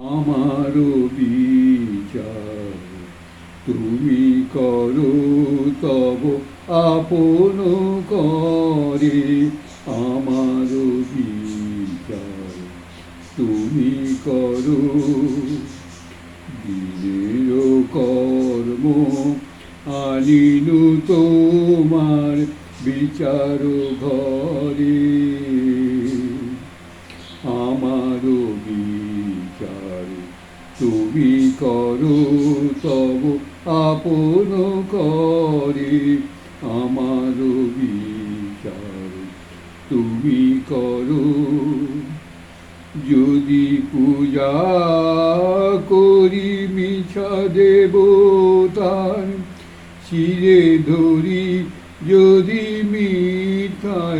আমারও বিচার তুমি করো তব আপন করে। আমারও বিচার তুমি করো। দিনের কর্ম আনিনু তোমার বিচার ঘরে তুমি করো তব আপন করে আমারও বিচার তুমি করো, যদি পূজা করি মিছা দেবতার শিরে ধরি যদি মিঠায়াচার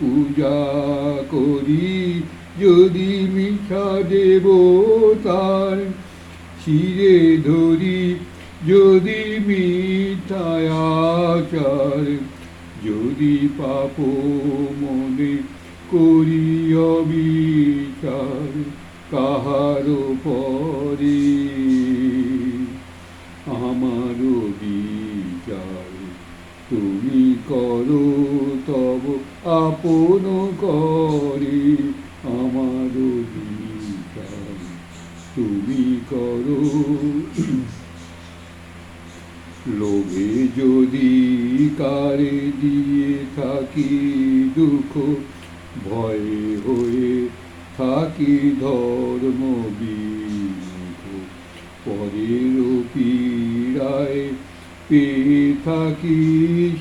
পূজা করি যদি মিঠা দেবতার শিরে ধরি, যদি মিঠায়াচার যদি পাপ মনে করি অবিচার কাহার পরে আমার বিচার। তুমি করো তব আপন করে আমারও বিচার তুমি করো লোভে যদি কারে দিয়ে থাকি দুঃখ, ভয়ে হয়ে থাকি ধর্ম পরের পীড়ায় পেয়ে থাকি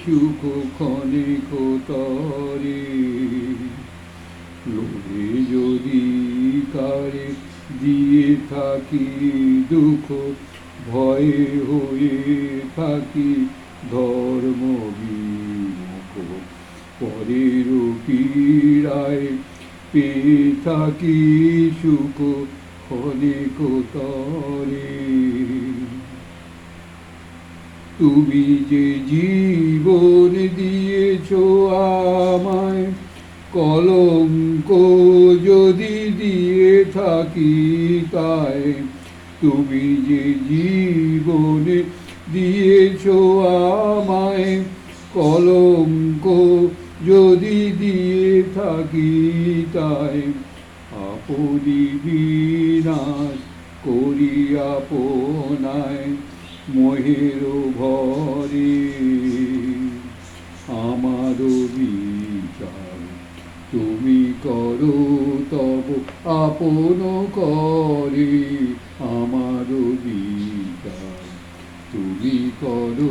সুখ ক্ষণিক তরে লোভে যদি কারে দিয়ে থাকি দুঃখ, ভয়ে হয়ে থাকি ধর্ম তুমি যে জীবন দিয়েছ আমায় কলঙ্ক যদি দিয়ে থাকি তাই তুমি যে জীবনে দিয়েছ আমায় কলঙ্ক। যদি দিয়ে থাকি তাই আপনি বিনাশ করি আপনায় মোহের ভরে আমারও বিচার তুমি করো তব আপন করে। আমারও বিচার তুমি করো।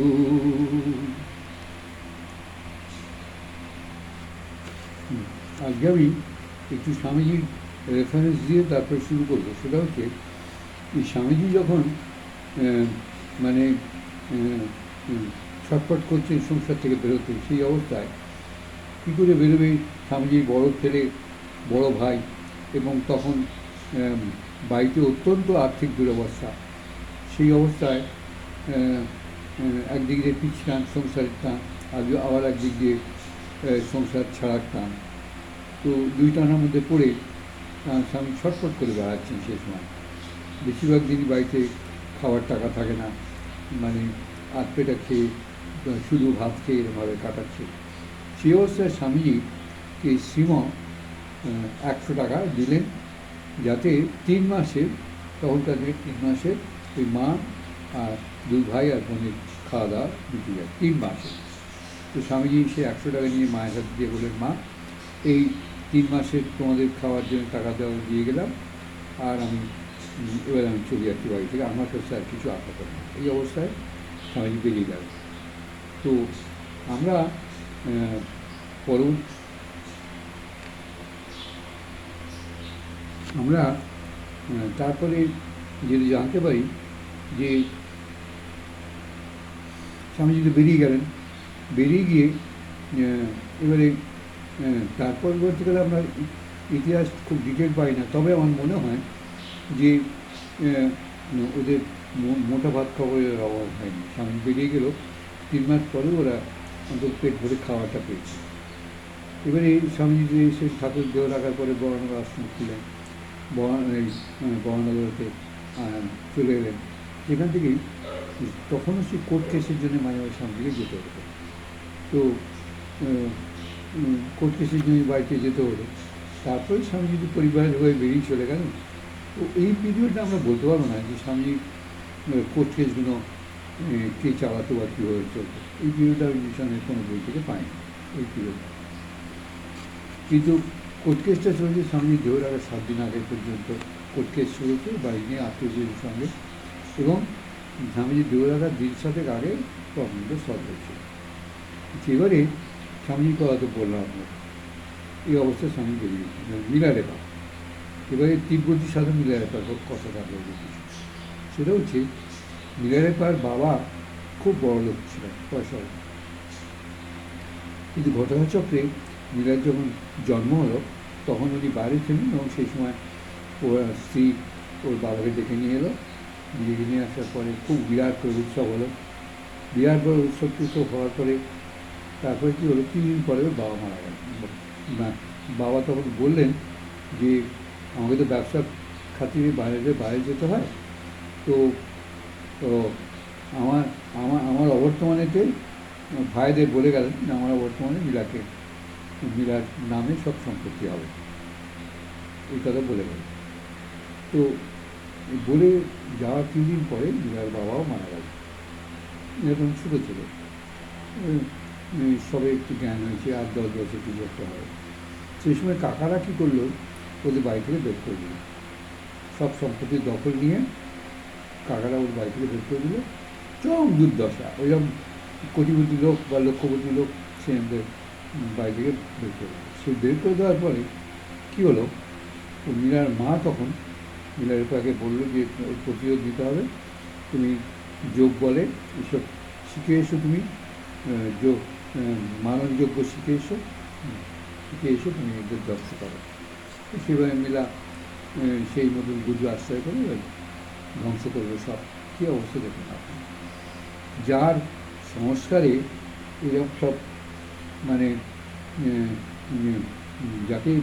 আজকে আমি একটু স্বামীজির রেফারেন্স দিয়ে তারপর শুরু করব। সেটা হচ্ছে, এই স্বামীজি যখন মানে ছটফট করছেন সংসার থেকে বেরোতে সেই অবস্থায় কী করে বেরোবে স্বামীজির বড় ছেলে, বড় ভাই? এবং তখন বাড়িতে অত্যন্ত আর্থিক দুরবস্থা। সেই অবস্থায় একদিক দিয়ে পিছটান সংসারের টান আর আবার একদিক দিয়ে সংসার টান তো দুই টানার মধ্যে পড়ে স্বামী ছটফট করে বেড়াচ্ছেন সে সময়। বেশিরভাগ দিনই বাড়িতে খাওয়ার টাকা থাকে না মানে আধ পেটা খেয়ে শুধু ভাত খেয়ে এরমভাবে কাটাচ্ছে। সেই অবস্থায় স্বামীজিকে শ্রীম একশো টাকা দিলেন, যাতে তিন মাসে তখন তাদের তিন মাসে ওই মা আর দুই ভাই আর বোনের খাওয়া দাওয়া মিটে যায় তিন মাসে। তো স্বামীজি সে একশো টাকা নিয়ে মায়ের হাতে দিয়ে বললেন, মা, এই তিন মাসের তোমাদের খাওয়ার জন্য টাকা দেওয়া দিয়ে গেলাম। আর আমি এবার আমি চলে যাচ্ছি বাড়ি থেকে। আমার কাছে আর কিছু আশা করি না এই অবস্থায় স্বামীজি বেরিয়ে গেল তো আমরা পরম আমরা তারপরে যদি জানতে পারি যে স্বামীজি তো বেরিয়ে গেলেন। বেরিয়ে গিয়ে এবারে আহ, তার পরবর্তীকালে আমরা ইতিহাস খুব ডিটেল পাই না। তবে আমার মনে হয় যে ওদের মোটা ভাত খাবারের অভাব হয়নি। স্বামী বেরিয়ে গেল তিন মাস পরে ওরা অন্তত পেট ভরে খাওয়াটা পেয়েছে। এবারে স্বামীজি এসে ঠাকুর দেহ রাখার পরে বর্ণ আশ্রম বহানগরতে আহ, চলে এলেন। সেখান থেকেই তখনও সেই কোর্ট কেসের জন্য মাঝে মাঝে স্বামীজিকে যেতে হতো। তো কোর্ট কেসের জন্য বাড়িতে যেতে হতো, তারপরে স্বামীজি পরিবারের হয়ে বেরিয়ে চলে গেলেন, তো এই পিরিয়ডটা আমরা বলতে পারব না যে স্বামীজি কোর্ট কেসগুলো কে চালাতো বা কীভাবে চলতো। এই পিরিয়ডটা আমি মিশনের কোনো বই থেকে পাইনি, এই পিরিয়ড কিন্তু কোর্ট কেসটা চলেছে স্বামী দেওয়ার আগে সাত দিন আগে পর্যন্ত কোর্ট কেস চলেছে, বাড়ি নিয়ে আত্মীয়দের সঙ্গে। এবং স্বামীজি আগে দিন সাতেক আগে প্রবলেমটা সলভ হয়েছে। এবারে স্বামীজির কথা তো বললাম আপনার এই অবস্থায় স্বামী বেরিয়ে মিলা রেখা এবারে তিব্বতী সাথে মিলা রেখার কথা থাকবে সেটা হচ্ছে মিলা রেখার বাবা খুব বড় লোক ছিলেন, পয়সা কিন্তু ঘটনাচক্রে মীরার যখন জন্ম হলো, তখন উনি বাইরে ছিলেন এবং সেই সময় ওর স্ত্রী ওর বাবাকে ডেকে নিয়ে এলো। ডেকে নিয়ে আসার পরে খুব বিরাট করে উৎসব হলো। বিরাট বড় উৎসব টুৎসব হওয়ার পরে তারপরে কী হলো? তিন দিন পরে বাবা মারা গেল। না, বাবা তখন বললেন যে আমাকে তো ব্যবসা খাতিরে বাইরে বাইরে যেতে হয়। তো আমার আমার আমার অবর্তমানেতে ভাইদের বলে গেলেন যে আমার বর্তমানে মিলাকে মিলার নামে সব সম্পত্তি হবে। এই কথা বলে গেলেন। তো বলে যাওয়ার তিন দিন পরে মিলার বাবাও মারা গেল। এরকম ছোটো ছিল। সবে একটু জ্ঞান হয়েছে আর দশ বছর কিছু একটা হবে সেই সময় কাকারা কী করল? ওদের বাড়ি থেকে বের করে দিল। সব সম্পত্তির দখল নিয়ে কাকারা ওর বাড়ি থেকে বের করে দিল। চরম দুর্দশা। ওইরকম কোটিপতি লোক বা লক্ষপতি লোক সে আমাদের বাড়ি থেকে বের করে সে বের করে দেওয়ার পরে কী হলো? মীরার মা তখন মীরার পাকে বলল যে, প্রতিরোধ দিতে হবে। তুমি যোগ বলে, এসব শিখে এসো তুমি। যোগ মানবযোগ্য শিখে এসো। শিখে এসো, তুমি এদের দক্ষ করো। সেভাবে মিলা সেই মতন গুজু আশ্রয় করে ধ্বংস করবে সব। কী অবস্থা দেখুন আপনি। যার সংস্কারে এরকম সব মানে যাকে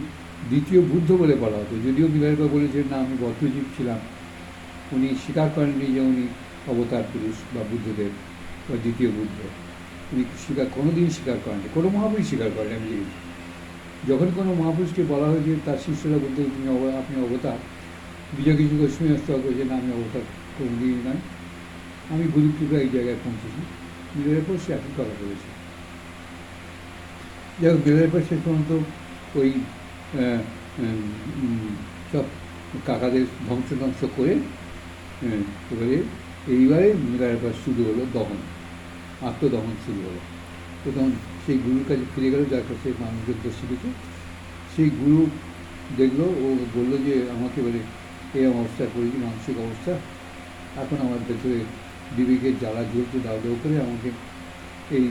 দ্বিতীয় বুদ্ধ বলে বলা হতো। যদিও বিলাইবা বলেছেন, না, আমি বদ্ধজীব ছিলাম। উনি স্বীকার করেননি যে উনি অবতার পুরুষ বা বুদ্ধদেব বা দ্বিতীয় বুদ্ধ। উনি স্বীকার, কোনোদিন স্বীকার করেননি। কোনো মহাপুরুষ স্বীকার করেন আমি যখন কোনো মহাপুরুষকে বলা হয়েছে, তার শিষ্যরা বলতে তুমি আপনি অবতার। বিজয় কিছু গোস্বামী অস্তক করেছে না, আমি অবতার কোনোদিনই নয় আমি গুরু কৃপা এই জায়গায় পৌঁছেছি। বিলের পর সে একই কথা বলেছে। যাই হোক বিলের পর শেষ পর্যন্ত ওই সব কাকাদের ধ্বংস ধ্বংস করে এবারে এইবারে মিলার পর শুরু হলো দহন, আত্মদহন শুরু হলো। তো তখন সেই গুরুর কাছে ফিরে গেল, যার কাছে মানবযজ্ঞ শিখেছে সেই গুরু দেখল, ও বলল যে, আমাকে বলে এই অবস্থায় করেছি, মানসিক অবস্থা। এখন আমার ভেতরে বিবেকের জ্বালা জ্বলতে দাও দাও করে। আমাকে এই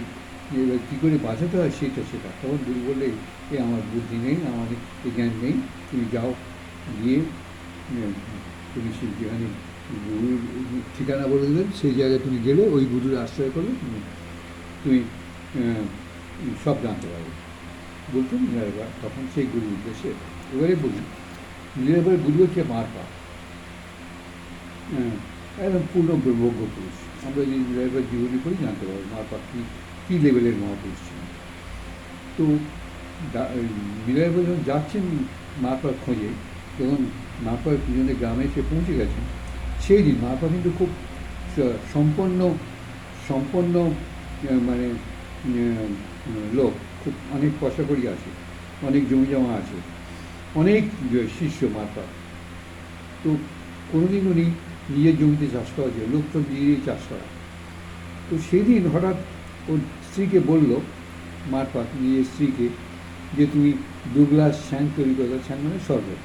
কী করে বাঁচাতে হয় সেটা সেটা তখন গুরু বললে, এ, আমার বুদ্ধি নেই, আমার জ্ঞান নেই, তুমি যাও, গিয়ে তুমি সেই যেখানে গুরুর ঠিকানা বলে দেবেন সেই জায়গায় তুমি গেলে, ওই গুরুর আশ্রয় করলে তুমি তুমি সব জানতে পারবে। বলতো মিনারেবা তখন সেই গুরুর উদ্দেশ্যে, এবারে বলি মিনারেবার গুরু হচ্ছে মারপা হ্যাঁ একদম পূর্ণ ব্রহ্মজ্ঞ পুরুষ, আমরা যদি মিনারেবার জীবনী করি, জানতে পারব মার মারপা কী কী লেভেলের মহাপুরুষ ছিলেন তো মিনারেবা যখন যাচ্ছেন মারপার খোঁজে যখন মারপার পিছনে গ্রামে এসে পৌঁছে গেছেন। সেই দিন মারপা কিন্তু খুব সম্পন্ন সম্পন্ন মানে লোক। খুব অনেক পয়সা করি আছে, অনেক জমি জমা আছে, অনেক শিষ্য মারপা তো কোনোদিন উনি নিজের জমিতে চাষ করা যায় লোক তো নিজেই চাষ করা তো সেদিন হঠাৎ ওর স্ত্রীকে বলল মারপাত নিজের স্ত্রীকে যে তুমি দু গ্লাস শ্যাং তৈরি করে দাও শ্যাং মানে শরবত।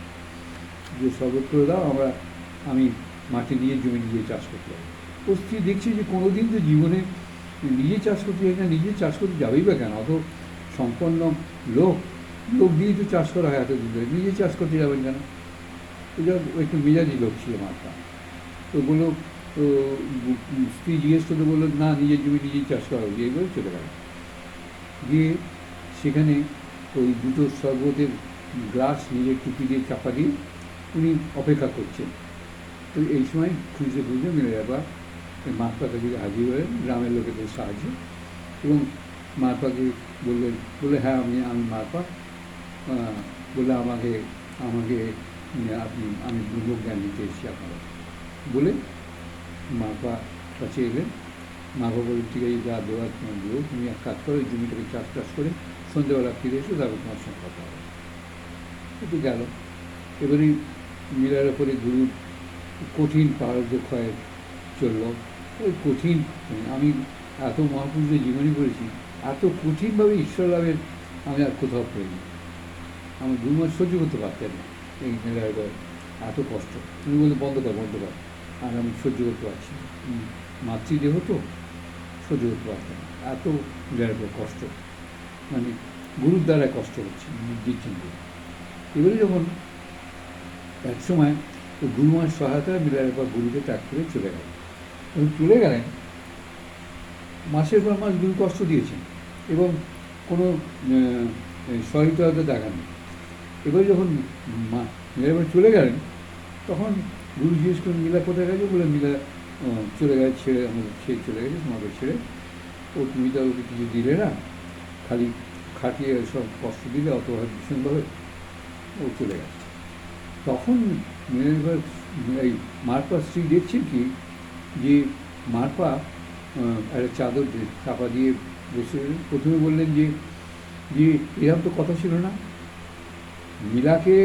যে শরবত করে দাও, আমরা, আমি মাটি নিজের জমি নিজে চাষ করতে পারি। ও স্ত্রী দেখছি যে কোনোদিন তো জীবনে নিজে চাষ করতে যায় না, নিজে চাষ করতে যাবেই বা কেন? অত সম্পন্ন লোক লোক দিয়ে তো চাষ করা হয় এতদিন ধরে। নিজে চাষ করতে যাবেন কেন? যাক একটু মেজাজি লোক ছিল মাতা তো বলল তো স্ত্রী জিজ্ঞেস করতে বলল, না, নিজের জমি নিজেই চাষ করা হবে এই বলে চলে গেল। গিয়ে সেখানে ওই দুটো শরবতের গ্লাস নিজের টুপি দিয়ে চাপা দিয়ে উনি অপেক্ষা করছেন। তো এই সময় খুঁজতে খুঁজতে মিলে যাবা মারপা কাছে হাজির হলেন, গ্রামের লোকেদের সাহায্যে। এবং মারপাকে বললেন বলে হ্যাঁ আমি আমি মারপা বলে আমাকে আমাকে, আপনি, আমি দুর্ভোগ জ্ঞান দিতে এসেছি আপনারা বলে মারপা কাছে এলেন মা বাবা ঠিক আছে, যা দেওয়ার তোমার দেবো। তুমি এক কাজ করো, এই জমিটাকে চাষ টাস করে সন্ধ্যেবেলা ফিরে এসো তারপর তোমার সঙ্গে কথা হবে। একটু গেল। এবারে মিলার ওপরে গুরুর কঠিন পারদ ক্ষয় চলল, ওই কঠিন আমি এত মহাপুরুষের জীবনী করেছি এত কঠিনভাবে ঈশ্বর লাভের আমি আর কোথাও পাইনি আমার গুরুমার সহ্য করতে পারতেন না এই মেলার এত কষ্ট। তুমি বলতে বন্ধ কর বন্ধ কর। আর আমি সহ্য করতে পারছি। মাতৃদেহ তো সহ্য করতে পারতাম এত মেলার কষ্ট। মানে গুরুর দ্বারা কষ্ট হচ্ছে দিচ্ছেন গুরু এবারে যখন এক সময় তো গুরুমার সহায়তা মিলার পর গুরুকে ত্যাগ করে চলে গেল এবং চলে গেলেন, মাসের পর মাস গুরু কষ্ট দিয়েছেন এবং কোনো সহিংসতা দেখান এবারে যখন মা চলে গেলেন, তখন গুরু জিজ্ঞেস করেন মিলা কোথায় গেছে? বলে মিলা চলে গেছে ছেড়ে আমাদের ছেড়ে চলে গেছে, তোমাকে ছেড়ে। ও তুমি তো ওকে কিছু দিলে না, খালি খাটিয়ে সব কষ্ট দিলে অত ভীষণভাবে ও চলে গেছে। তখন মেয়ের এই মারপা স্ত্রী দেখছেন কি? যে মারপা একটা চাদর চাপা দিয়ে বসে প্রথমে বললেন যে যে এরকম তো কথা ছিল না। মিলাকে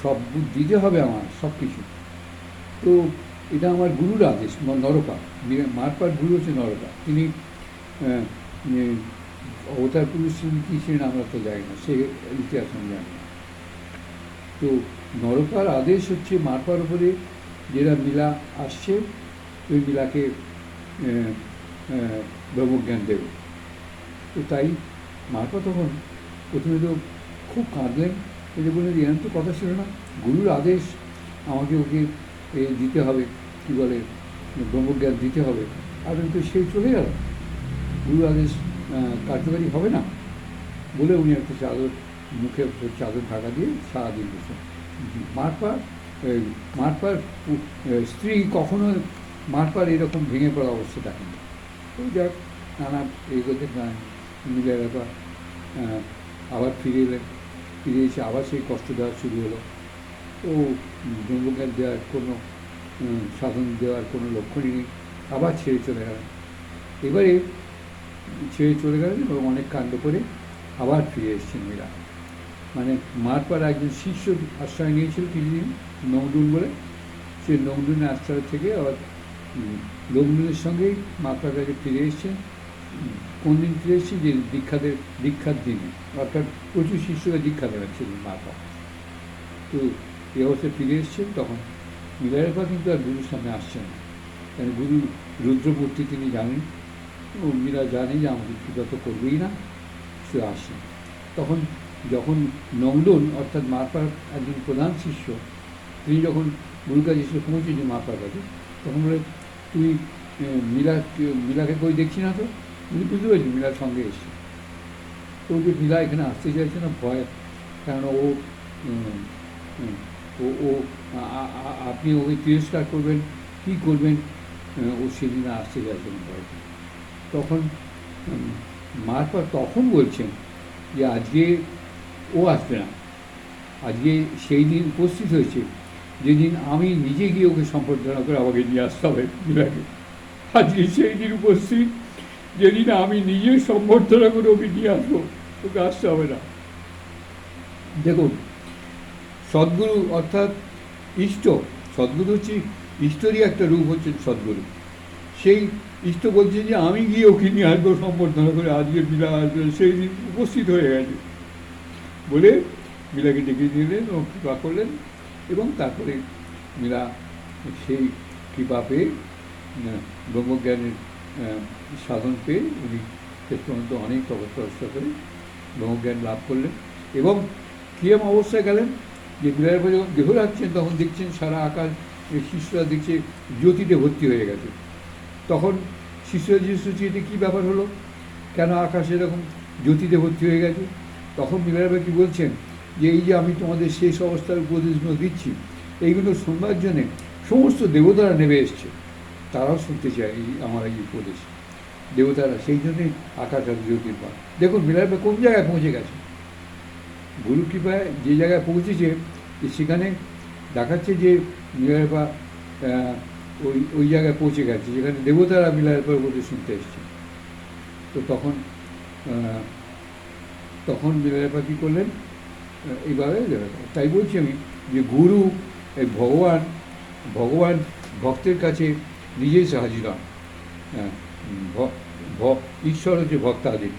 সব দিতে হবে আমার সব কিছু তো এটা আমার গুরুর আদেশ নরকা। মারপার গুরু হচ্ছে নরকা। তিনি আহ, অবতার পুরুষ ছিলেন কী ছিলেন আমরা তো জানি না সে ইতিহাস আমি জানি না। তো নরকার আদেশ হচ্ছে মারপার উপরে যেটা মিলা আসছে ওই মিলাকে ব্রহ্মজ্ঞান দেবে। তো তাই মারপা তখন প্রথমে তো খুব কাঁদলেন এটা বললেন এরকম তো কথা ছিল না। গুরুর আদেশ আমাকে ওকে এ দিতে হবে, কী বলে, ব্রহ্মজ্ঞান দিতে হবে। আর তো সেই চলে গেল। গুরু আদেশ কার্যকারী হবে না বলে উনি একটা চাদর, মুখে চাদর ঢাকা দিয়ে সারাদিন বসে। মারপার মারপার স্ত্রী কখনো মারপার এরকম ভেঙে পড়া অবস্থা দেখেন। ওই যাক, নানা এগোতে মিলে ব্যাপার আবার ফিরে এলেন ফিরে এসে আবার সেই কষ্ট দেওয়া শুরু হলো। ও ব্রহ্মজ্ঞান দেওয়ার কোনো সাধন দেওয়ার কোনো লক্ষণই নেই। আবার ছেড়ে চলে গেলেন এবারে ছেড়ে চলে গেলেন এবং অনেক কাণ্ড করে আবার ফিরে এসেছেন মীরা। মানে মারপার একজন শিষ্য আশ্রয় নিয়েছিল কিছুদিন নমডুন বলে। সেই নমডুনের আশ্রয় থেকে আবার উম, নমডুনের সঙ্গেই মারপার কাছে ফিরে এসেছেন। কোন দিন ফিরে এসেছি যে দীক্ষাদের দীক্ষার দিনে। অর্থাৎ প্রচুর শিষ্যরা দীক্ষা দেওয়াচ্ছিলেন মারপা তো এই অবস্থায় ফিরে এসেছেন তখন পর কিন্তু আর গুরুর সামনে আসছেন না। কারণ গুরু রুদ্রমূর্তি তিনি জানেন মীরা জানে যে আমাকে কৃপা তো করবেই না, সে আসে তখন যখন নংডন অর্থাৎ মারপার একজন প্রধান শিষ্য, তিনি যখন গুরুর কাছে এসে পৌঁছেছে মারপার কাছে, তখন বলে তুই মীরা, মীরাকে কই দেখছি না তো? উনি বুঝতে পেরেছি, মীরার সঙ্গে এসছে। তো যে মীরা এখানে আসতে চাইছে না, ভয় কারণ ও ও ও আপনি ওকে তিরস্কার করবেন, কী করবেন ও সেদিন আসতে চাইছে না ভয় তখন মারপর তখন বলছেন যে আজকে ও আসবে না। আজকে সেই দিন উপস্থিত হয়েছে, যেদিন আমি নিজে গিয়ে ওকে সম্বর্ধনা করে আমাকে নিয়ে আসতে হবে। মীরাকে আজকে সেই দিন উপস্থিত, যেদিন আমি নিজে সম্বর্ধনা করে ওকে নিয়ে আসব, ওকে আসতে হবে না। দেখুন সদ্গুরু অর্থাৎ ইষ্ট, সদ্গুরু হচ্ছে ঈশ্বরই একটা রূপ হচ্ছে সদ্গুরু। সেই ইষ্ট বলছে যে, আমি গিয়ে ওকে নিয়ে আসব, সম্বর্ধনা করে আজকে মিলা আসবে, সেই দিন উপস্থিত হয়ে গেছে। বলে মিলাকে ডেকে দিলেন, ও কৃপা করলেন এবং তারপরে মিলা সেই কৃপা পেয়ে ব্রহ্মজ্ঞানের সাধন পেয়ে উনি শেষ পর্যন্ত অনেক তপস্যা করে ব্রহ্মজ্ঞান লাভ করলেন এবং কিরম অবস্থায় গেলেন? যে বিরায়ের পর যখন রাখছেন তখন দেখছেন সারা আকাশ শিশুরা দেখছে জ্যোতিতে ভর্তি হয়ে গেছে। তখন শিশুরা জিজ্ঞেস করছে কী ব্যাপার হলো? কেন আকাশ এরকম জ্যোতিতে ভর্তি হয়ে গেছে? তখন মিলারবা কি বলছেন, যে এই যে আমি তোমাদের শেষ অবস্থার উপদেশগুলো দিচ্ছি, এইগুলো শুনবার জন্যে সমস্ত দেবতারা নেমে এসছে। তারাও শুনতে চায় এই আমার এই উপদেশ। দেবতারা সেই জন্যে আকাশ আর জ্যোতির্ময় দেখুন মিলারবা কোন জায়গায় পৌঁছে গেছে? গুরু কৃপায় যে জায়গায় পৌঁছেছে সেখানে দেখাচ্ছে যে মিলারবা ওই ওই জায়গায় পৌঁছে গেছে, যেখানে দেবতারা মিলারবার উপদেশ শুনতে এসছে। তো তখন তখন মিলারবা কী করলেন? এইভাবে তাই বলছি আমি যে গুরু এই ভগবান ভগবান ভক্তের কাছে নিজেই সাহায্য হন ঈশ্বর হচ্ছে ভক্তাধীন